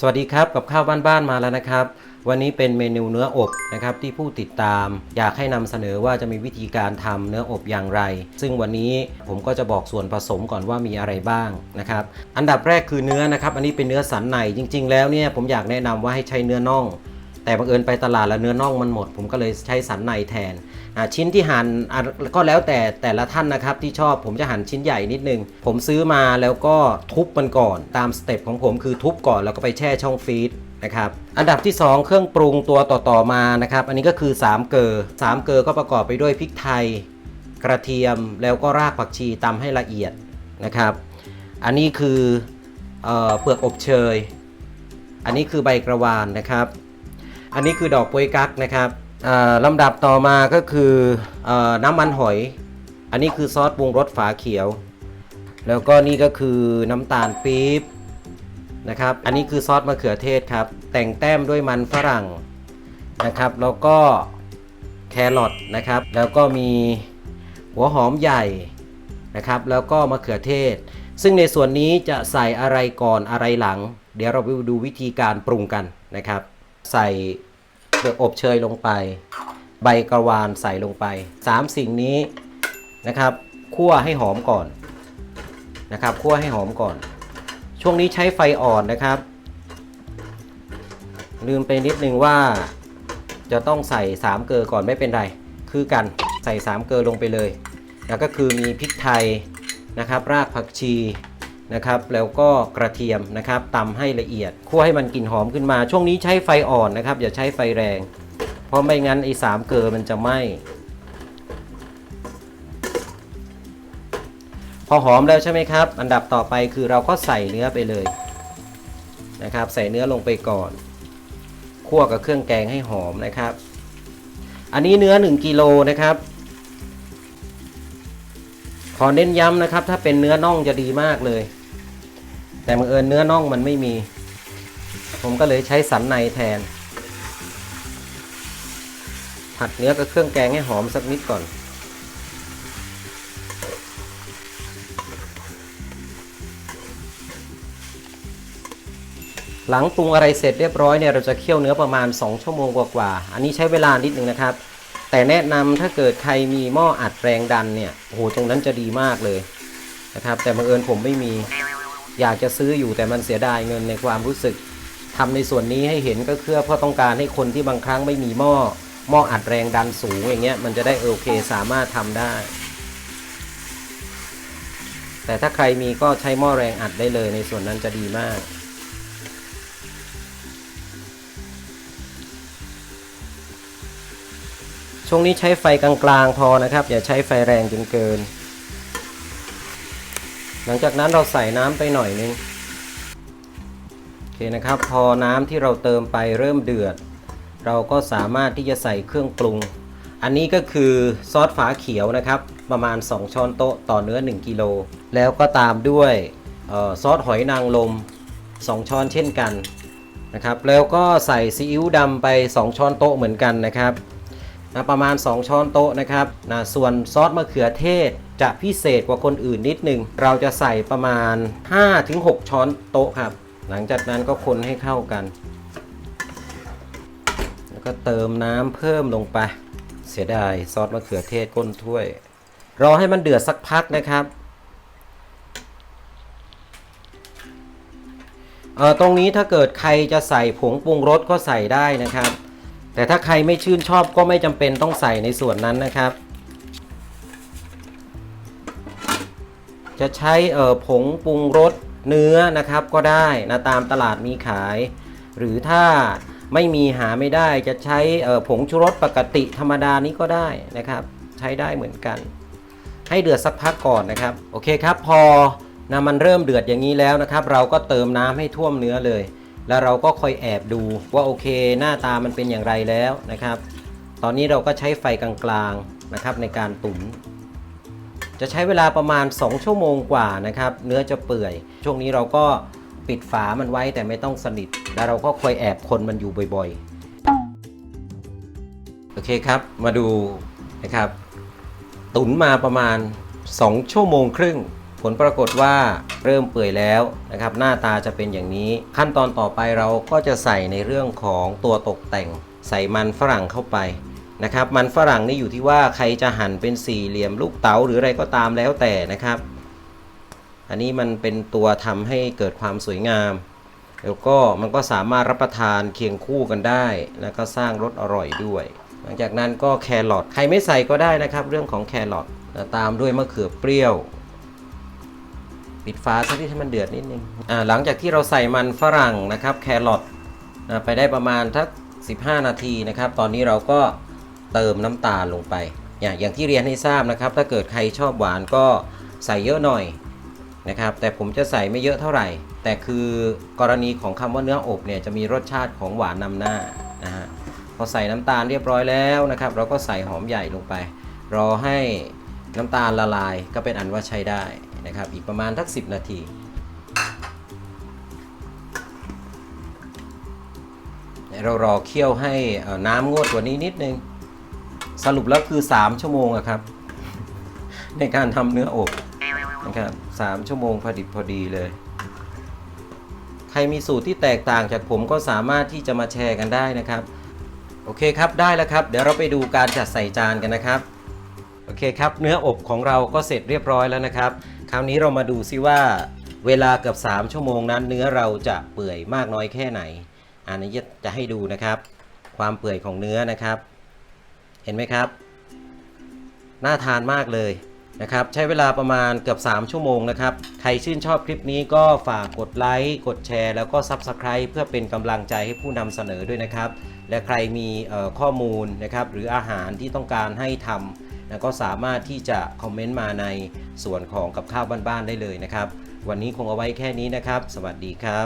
สวัสดีครับกับข้าวบ้านๆมาแล้วนะครับ วันนี้เป็นเมนูเนื้ออบนะครับที่ผู้ติดตาม อยากให้นำเสนอว่าจะมีวิธีการทำเนื้ออบอย่างไร ซึ่งวันนี้ผมก็จะบอกส่วนผสมก่อนว่ามีอะไรบ้างนะครับ อันดับแรกคือเนื้อนะครับ อันนี้เป็นเนื้อสันในจริง ๆ แล้วเนี่ยผมอยากแนะนำว่าให้ใช้เนื้อน่อง แต่บังเอิญไปตลาดแล้วเนื้อน่องมันหมด ผมก็เลยใช้สันในแทนชิ้นที่หั่นอะก็แล้วแต่แต่ละท่านนะครับที่ชอบผมจะหั่นชิ้นใหญ่นิดนึง ผมซื้อมาแล้วก็ทุบมันก่อน ตามสเต็ปของผมคือทุบก่อนแล้วก็ไปแช่ช่องฟรีซนะครับอันดับที่ 2 เครื่องปรุงตัวต่อๆมานะครับ อันนี้ก็คือ 3 เกลือ3เกลือก็ประกอบไปด้วยพริกไทย กระเทียมแล้วก็รากผักชีตำให้ละเอียดนะครับ อันนี้คือเออเปลือกอบเชย อันนี้คือใบกระวานนะครับ อันนี้คือดอกปวยกักนะครับอ่าลำดับต่อมาก็คือเออน้ำมันหอย อันนี้คือซอสปรุงรสฝาเขียว แล้วก็นี่ก็คือน้ำตาลปี๊บนะครับ อันนี้คือซอสมะเขือเทศครับ แต่งแต้มด้วยมันฝรั่งนะครับ แล้วก็แครอทนะครับ แล้วก็มีหัวหอมใหญ่นะครับ แล้วก็มะเขือเทศ ซึ่งในส่วนนี้จะใส่อะไรก่อนอะไรหลัง เดี๋ยวเราไปดูวิธีการปรุงกันนะครับ ใส่เปลือกอบเชยลงไป ใบกระวานใส่ลงไป 3 สิ่งนี้นะครับคั่วให้หอมก่อนนะครับคั่วให้หอมก่อน ช่วงนี้ใช้ไฟอ่อนนะครับ ลืมไปนิดนึงว่าจะต้องใส่ 3 เกลือก่อนไม่เป็นไรคือกันใส่ 3 เกลือลงไปเลย แล้วก็คือมีพริกไทยนะครับ รากผักชี นะครับแล้วก็กระเทียมนะครับตำให้ละเอียดคั่วให้มันกลิ่นหอมขึ้นมา ช่วงนี้ใช้ไฟอ่อนนะครับ อย่าใช้ไฟแรง เพราะไม่งั้นไอ้สามเกลือมันจะไหม้พอหอมแล้วใช่ไหมครับ อันดับต่อไปคือเราก็ใส่เนื้อไปเลยนะครับ ใส่เนื้อลงไปก่อนคั่วกับเครื่องแกงให้หอมนะครับ อันนี้เนื้อ 1กิโลนะครับ ขอเน้นย้ำนะครับ ถ้าเป็นเนื้อน่องจะดีมากเลย แต่บังเอิญเนื้อน่องมันไม่มี ผมก็เลยใช้สันในแทน ผัดเนื้อกับเครื่องแกงให้หอมสักนิดก่อนหลังปรุงอะไรเสร็จเรียบร้อยเนี่ยเราจะเคี่ยวเนื้อประมาณ 2 ชั่วโมงกว่าๆ อันนี้ใช้เวลานิดหนึ่งนะครับ แต่แนะนำถ้าเกิดใครมีหม้ออัดแรงดันเนี่ยโอ้โหตรงนั้นจะดีมากเลยนะครับ แต่บังเอิญผมไม่มีอยากจะซื้ออยู่แต่มันเสียดายเงินในความรู้สึกทำในส่วนนี้ให้เห็นก็เพื่อเพื่อต้องการให้คนที่บางครั้งไม่มีหม้อหม้ออัดแรงดันสูงอย่างเงี้ยมันจะได้โอเคสามารถทำได้ แต่ถ้าใครมีก็ใช้หม้อแรงอัดได้เลยในส่วนนั้นจะดีมาก ช่วงนี้ใช้ไฟกลางๆพอนะครับ อย่าใช้ไฟแรงจนเกิน หลังจากนั้นเราใส่น้ำไปหน่อยนึงโอเคนะครับ พอน้ำที่เราเติมไปเริ่มเดือด เราก็สามารถที่จะใส่เครื่องปรุง อันนี้ก็คือซอสฝาเขียวนะครับ ประมาณ 2 ช้อนโต๊ะต่อเนื้อ 1กิโลแล้วก็ตามด้วยออซอสหอยนางรม2 ช้อนเช่นกันนะครับ แล้วก็ใส่ซีอิ๊วดำไป 2 ช้อนโต๊ะเหมือนกันนะครับ นะประมาณ 2 ช้อนโต๊ะนะครับนะส่วนซอสมะเขือเทศจะพิเศษกว่าคนอื่นนิดนึง เราจะใส่ประมาณ 5-6 ช้อนโต๊ะครับ หลังจากนั้นก็คนให้เข้ากัน แล้วก็เติมน้ำเพิ่มลงไป เสียดายซอสมะเขือเทศก้นถ้วย รอให้มันเดือดสักพักนะครับตรงนี้ถ้าเกิดใครจะใส่ผงปรุงรสก็ใส่ได้นะครับ แต่ถ้าใครไม่ชื่นชอบก็ไม่จำเป็นต้องใส่ในส่วนนั้นนะครับ จะใช้เอ่อผงปรุงรสเนื้อนะครับก็ได้นะตามตลาดมีขาย หรือถ้าไม่มีหาไม่ได้จะใช้เออผงชูรสปกติธรรมดานี้ก็ได้นะครับ ใช้ได้เหมือนกัน ให้เดือดสักพักก่อนนะครับ โอเคครับพอนะมันเริ่มเดือดอย่างนี้แล้วนะครับ เราก็เติมน้ำให้ท่วมเนื้อเลย แล้วเราก็คอยแอบดูว่าโอเค หน้าตามันเป็นอย่างไรแล้วนะครับ ตอนนี้เราก็ใช้ไฟกลางๆนะครับในการตุ๋นจะใช้เวลาประมาณ 2 ชั่วโมงกว่านะครับ เนื้อจะเปื่อย ช่วงนี้เราก็ปิดฝามันไว้แต่ไม่ต้องสนิท แล้วเราก็คอยแอบคนมันอยู่บ่อยๆ โอเคครับ มาดูนะครับ ตุ๋นมาประมาณ 2 ชั่วโมงครึ่ง ลปรากฏว่าเริ่มเปื่อยแล้วนะครับหน้าตาจะเป็นอย่างนี้ ขั้นตอนต่อไปเราก็จะใส่ในเรื่องของตัวตกแต่ง ใส่มันฝรั่งเข้าไปนะครับมันฝรั่งนี่อยู่ที่ว่าใครจะหั่นเป็นสี่เหลี่ยมลูกเต๋าหรืออะไรก็ตามแล้วแต่นะครับ อันนี้มันเป็นตัวทำให้เกิดความสวยงาม แล้วก็มันก็สามารถรับประทานเคียงคู่กันได้ แล้วก็สร้างรสอร่อยด้วย หลังจากนั้นก็แครอทใครไม่ใส่ก็ได้นะครับ เรื่องของแครอทตามด้วยมะเขือเปรี้ยว ปิดฟ้าสักที่ให้มันเดือดนิดนึงอ่าหลังจากที่เราใส่มันฝรั่งนะครับแครอทนะไปได้ประมาณทัก 15 นาทีนะครับ ตอนนี้เราก็เติมน้ำตาลลงไป อย่างอย่างที่เรียนให้ทราบนะครับ ถ้าเกิดใครชอบหวานก็ใส่เยอะหน่อยนะครับ แต่ผมจะใส่ไม่เยอะเท่าไหร่ แต่คือกรณีของคำว่าเนื้ออบเนี่ยจะมีรสชาติของหวานนำหน้านะฮะพอใส่น้ำตาลเรียบร้อยแล้วนะครับ เราก็ใส่หอมใหญ่ลงไป รอให้น้ำตาลละลายก็เป็นอันว่าใช้ได้ นะครับ อีกประมาณทัก 10 นาที เรารอเคี่ยวให้น้ำงวดกว่านี้นิดนึง สรุปแล้วคือ 3 ชั่วโมงครับ ในการทำเนื้ออบนะครับสามชั่วโมงพอดิบพอดีเลย ใครมีสูตรที่แตกต่างจากผมก็สามารถที่จะมาแชร์กันได้นะครับ โอเคครับได้แล้วครับ เดี๋ยวเราไปดูการจัดใส่จานกันนะครับ โอเคครับ เนื้ออบของเราก็เสร็จเรียบร้อยแล้วนะครับ คราวนี้เรามาดูซิว่าเวลาเกือบ3 ชั่วโมงนั้น เนื้อเราจะเปื่อยมากน้อยแค่ไหน อันนี้จะให้ดูนะครับ ความเปื่อยของเนื้อนะครับ เห็นไหมครับ น่าทานมากเลยนะครับ ใช้เวลาประมาณเกือบ 3 ชั่วโมงนะครับ ใครชื่นชอบคลิปนี้ก็ฝากกดไลค์กดแชร์ แล้วก็ Subscribe เพื่อเป็นกำลังใจให้ผู้นำเสนอด้วยนะครับ และใครมีข้อมูลนะครับ หรืออาหารที่ต้องการให้ทำ นะก็สามารถที่จะคอมเมนต์มาในส่วนของกับข้าวบ้านๆได้เลยนะครับ วันนี้คงเอาไว้แค่นี้นะครับ สวัสดีครับ